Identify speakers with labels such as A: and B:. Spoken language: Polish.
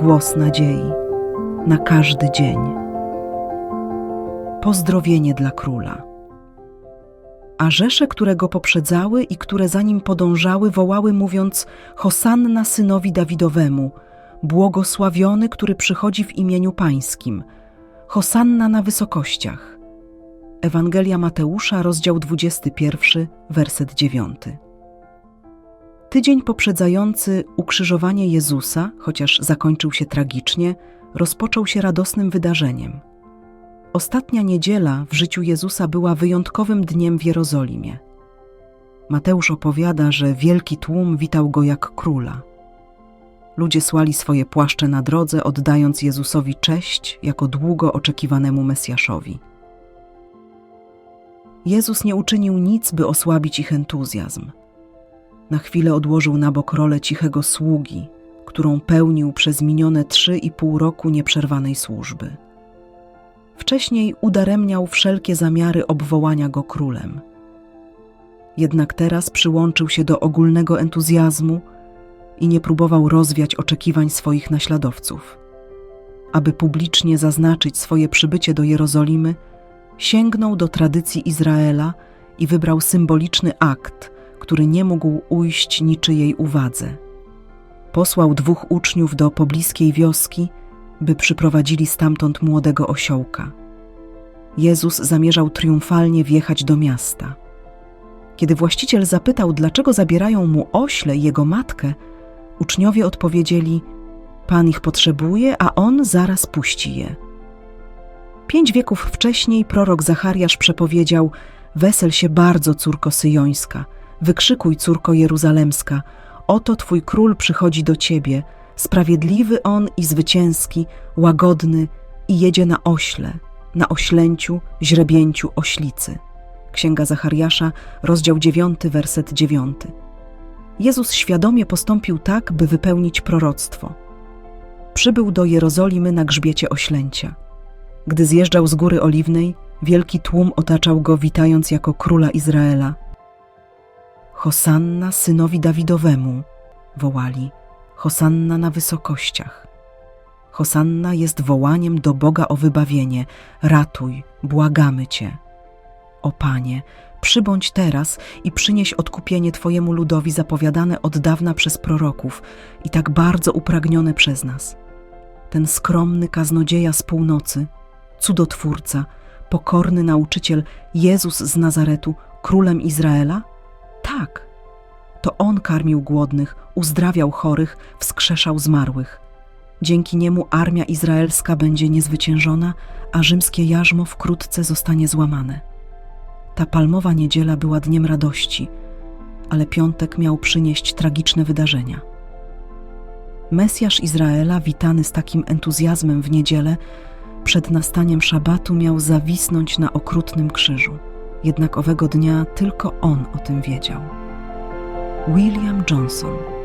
A: głos nadziei na każdy dzień. Pozdrowienie dla króla. A rzesze, które go poprzedzały i które za nim podążały, wołały, mówiąc: Hosanna synowi Dawidowemu, błogosławiony, który przychodzi w imieniu Pańskim, Hosanna na wysokościach. Ewangelia Mateusza, rozdział 21, werset 9. Tydzień poprzedzający ukrzyżowanie Jezusa, chociaż zakończył się tragicznie, rozpoczął się radosnym wydarzeniem. Ostatnia niedziela w życiu Jezusa była wyjątkowym dniem w Jerozolimie. Mateusz opowiada, że wielki tłum witał go jak króla. Ludzie słali swoje płaszcze na drodze, oddając Jezusowi cześć jako długo oczekiwanemu Mesjaszowi. Jezus nie uczynił nic, by osłabić ich entuzjazm. Na chwilę odłożył na bok rolę cichego sługi, którą pełnił przez minione trzy i pół roku nieprzerwanej służby. Wcześniej udaremniał wszelkie zamiary obwołania go królem. Jednak teraz przyłączył się do ogólnego entuzjazmu i nie próbował rozwiać oczekiwań swoich naśladowców. Aby publicznie zaznaczyć swoje przybycie do Jerozolimy, sięgnął do tradycji Izraela i wybrał symboliczny akt, który nie mógł ujść niczyjej uwadze. Posłał dwóch uczniów do pobliskiej wioski, by przyprowadzili stamtąd młodego osiołka. Jezus zamierzał triumfalnie wjechać do miasta. Kiedy właściciel zapytał, dlaczego zabierają mu ośle i jego matkę, uczniowie odpowiedzieli: Pan ich potrzebuje, a on zaraz puści je. Pięć wieków wcześniej prorok Zachariasz przepowiedział: Wesel się bardzo, córko syjońska, wykrzykuj, córko jeruzalemska, oto twój król przychodzi do ciebie, sprawiedliwy on i zwycięski, łagodny i jedzie na ośle, na oślęciu, źrebięciu oślicy. Księga Zachariasza, rozdział 9, werset 9. Jezus świadomie postąpił tak, by wypełnić proroctwo. Przybył do Jerozolimy na grzbiecie oślęcia. Gdy zjeżdżał z góry oliwnej, wielki tłum otaczał go, witając jako króla Izraela. Hosanna synowi Dawidowemu, wołali. Hosanna na wysokościach. Hosanna jest wołaniem do Boga o wybawienie. Ratuj, błagamy Cię. O Panie, przybądź teraz i przynieś odkupienie Twojemu ludowi zapowiadane od dawna przez proroków i tak bardzo upragnione przez nas. Ten skromny kaznodzieja z północy, cudotwórca, pokorny nauczyciel Jezus z Nazaretu, królem Izraela? Tak. To On karmił głodnych, uzdrawiał chorych, wskrzeszał zmarłych. Dzięki niemu armia izraelska będzie niezwyciężona, a rzymskie jarzmo wkrótce zostanie złamane. Ta palmowa niedziela była dniem radości, ale piątek miał przynieść tragiczne wydarzenia. Mesjasz Izraela, witany z takim entuzjazmem w niedzielę, przed nastaniem szabatu miał zawisnąć na okrutnym krzyżu. Jednak owego dnia tylko on o tym wiedział. William Johnson